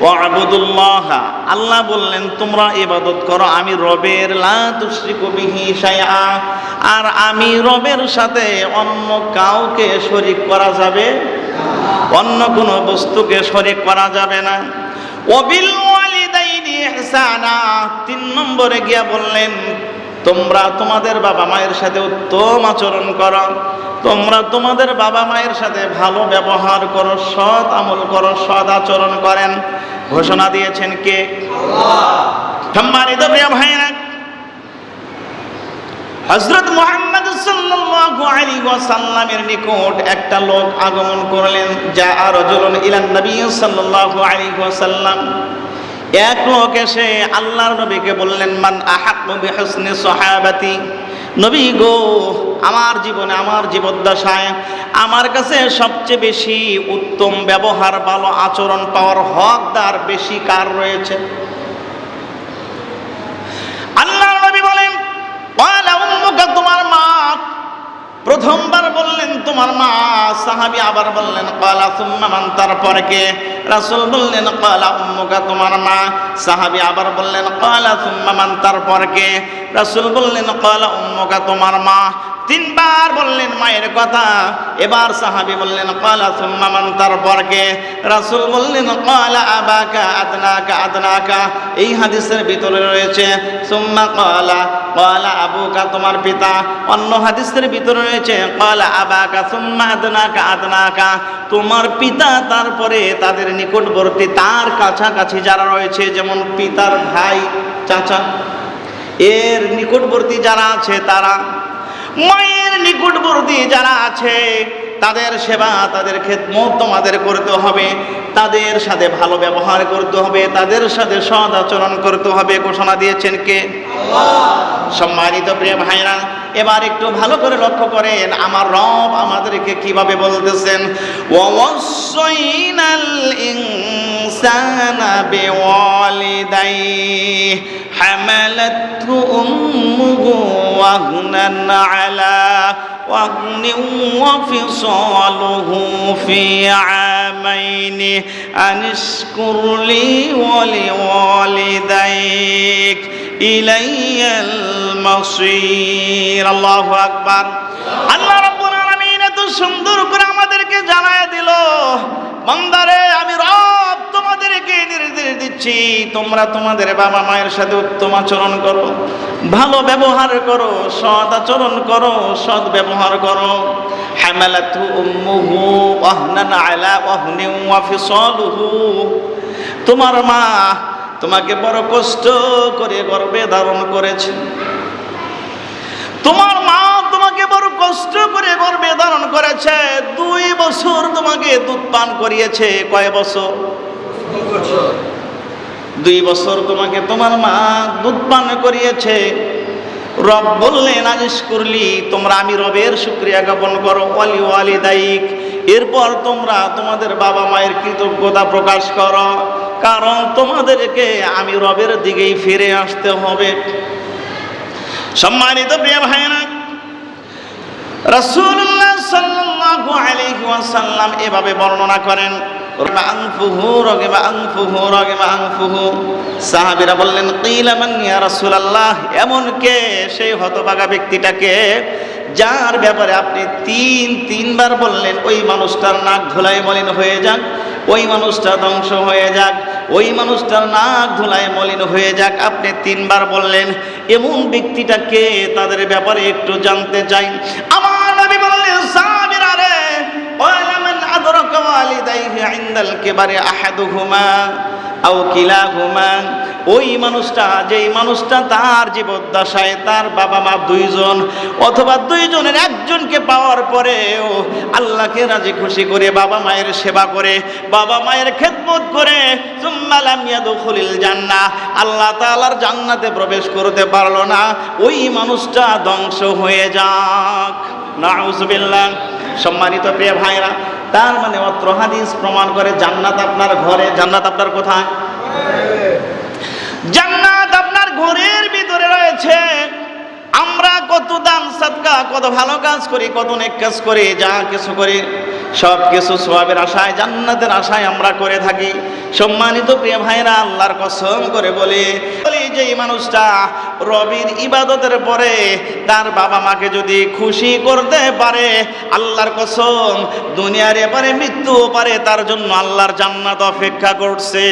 ওয়াবুদুল্লাহ। আল্লাহ বললেন, তোমরা ইবাদত করো, আমি রবের আর আমি রবের সাথে অন্য কাউকে শরীক করা যাবে, অন্য কোনো বস্তুকে শরীক করা যাবে না। ইহসানা। তিন নম্বরে গিয়া বললেন তোমরা তোমাদের বাবা মায়ের সাথে উত্তম আচরণ করো। তোমরা তোমাদের বাবা মায়ের সাথে ভালো ব্যবহার করো, সৎ আমল করো, সৎ আচরণ করেন। ঘোষণা দিয়েছেন কে? সম্মানিত প্রিয় ভাইরা হজরত মোহাম্মদ সাল্লাল্লাহু আলাইহি ওয়াসাল্লামের নিকট একটা লোক আগমন করলেন, যা রাজুলুন ইলান নবী সাল্লাল্লাহু আলাইহি ওয়াসাল্লাম। এক লোক এসে আল্লাহর নবীকে বললেন, মান আহাক্কু বিহুসনি সাহাবাতি? নবী গো, আমার জীবনে আমার জীবদ্দশায় আমার কাছে সবচেয়ে বেশি উত্তম ব্যবহার, ভালো আচরণ পাওয়ার হকদার বেশি কার রয়েছে? আল্লাহর নবী বলেন তোমার মা প্রথমবার তোমার মা সাহাবি আবার বললেন, কলা সুম্মা মান তারপরে কে? রাসুল বললেন, কলা উম্মুকা তোমার মা। সাহাবি আবার বললেন, কলা সুম্মা মান তারপরে কে? রাসুল বললেন, কলা উম্মুকা তোমার মা। তিনবার বললেন মায়ের কথা। এবার সাহাবি বললেন কালা সুম্মা মান তারপর কে রাসূল বললেন কালা আবাকা আদনাকা আদনাকা। এই হাদিসের ভিতরে রয়েছে, সুম্মা কালা কালা আবুকা তোমার পিতা। অন্য হাদিসের ভিতরে রয়েছে কালা আবাকা সুম্মা আদনাকা আদনাকা। তোমার পিতা তারপরে তাদের নিকটবর্তী তার কাছাকাছি যারা রয়েছে, যেমন পিতার ভাই, চাচা। এর নিকটবর্তী যারা আছে, তারা মায়ের নিকটবর্তী যারা আছে তাদের সেবা তাদের খেদমত তোমাদের করতে হবে। তাদের সাথে ভালো ব্যবহার করতে হবে তাদের সাথে সদ আচরণ করতে হবে ঘোষণা দিয়েছেন কে? সম্মানিত প্রিয় ভাইরা এবার একটু ভালো করে লক্ষ্য করেন আমার রব আমাদেরকে কীভাবে বলতেছেন ওয়াসাইনাল ইনসানা বিওয়ালিদাইহি। হামালাতহু উম্মুহু ওয়াহনান আলা وهن وفصاله في عامين أن اشكر لي ولوالديك إلي المصير الله أكبر আল্লাহ রাব্বুল আলামিন এত সুন্দর করে আমাদেরকে জানায় দিল বান্দারে আমি রব তোমাদেরকে নির্দেশ দিচ্ছি, তোমরা তোমাদের বাবা মায়ের সাথে উত্তম আচরণ করো, ভালো ব্যবহার করো, সৎ আচরণ করো, সৎ ব্যবহার করো। তোমার মা তোমাকে বড় কষ্ট করে গর্বে ধারণ করেছে। তোমার মা তোমাকে বড় কষ্ট করে গর্বে ধারণ করেছে। দুই বছর তোমাকে দুধ পান করিয়েছে। কয় বছর। দুই বছর তোমাকে তোমার মা দুধ পান করিয়েছে। রব বললেন আদেশ করলি, তোমরা আমি রবের শুক্রিয়া জ্ঞাপন করো অলি ওয়ালি দায়িক এরপর তোমরা তোমাদের বাবা মায়ের কৃতজ্ঞতা প্রকাশ করো, কারণ তোমাদেরকে আমি রবের দিকেই ফিরে আসতে হবে। সম্মানিত প্রিয় ভাইরা রাসূলুল্লাহ সাল্লাল্লাহু আলাইহি ওয়াসাল্লাম এভাবে বর্ণনা করেন। বললেন এমন কে? সেই ব্যক্তিটাকে যার ব্যাপারে আপনি তিন, তিনবার বললেন, ওই মানুষটার নাক ধুলাই মলিন হয়ে যাক, ওই মানুষটা ধ্বংস হয়ে যাক, ওই মানুষটার নাক ধুলায় মলিন হয়ে যাক। আপনি তিনবার বললেন, এমন ব্যক্তিটাকে তাদের ব্যাপারে একটু জানতে চাই। ইনদাল কিবারি আহাদুহুমা আও কিলাহুমা। ওই মানুষটা, যেই মানুষটা তার জীবদ্দশায়, তার বাবা মা দুইজন অথবা দুইজনের একজনকে পাওয়ার পরেও আল্লাহকে রাজি খুশি করে, বাবা মায়ের সেবা করে, বাবা মায়ের খেদমত করে ইয়াদখুলিল জান্নাহ। আল্লাহ তাআলার জান্নাতে প্রবেশ করতে পারল না। ওই মানুষটা ধ্বংস হয়ে যাক। নাউজুবিল্লাহ। সম্মানিত প্রিয় ভাইরা তার মানে অত্র হাদিস প্রমাণ করে জান্নাত আপনার ঘরে, জান্নাত আপনার কোথায়? জান্নাত আপনার ঘরের ভিতরে রয়েছে। আমরা কত দান, সাদকা, কত ভালো কাজ করি, কত নেক কাজ করি, যা কিছু করি। সব কিছু সোয়াবের আশায়, জান্নাতের আশায় আমরা করে থাকি। সম্মানিত প্রিয় ভাইরা আল্লাহর কসম করে বলি বলি যে মানুষটা রবির ইবাদতের পরে তার বাবা মাকে যদি খুশি করতে পারে, আল্লাহর কসম, দুনিয়ার এপারে মৃত্যুও পারে, তার জন্য আল্লাহর জান্নাত অপেক্ষা করছে।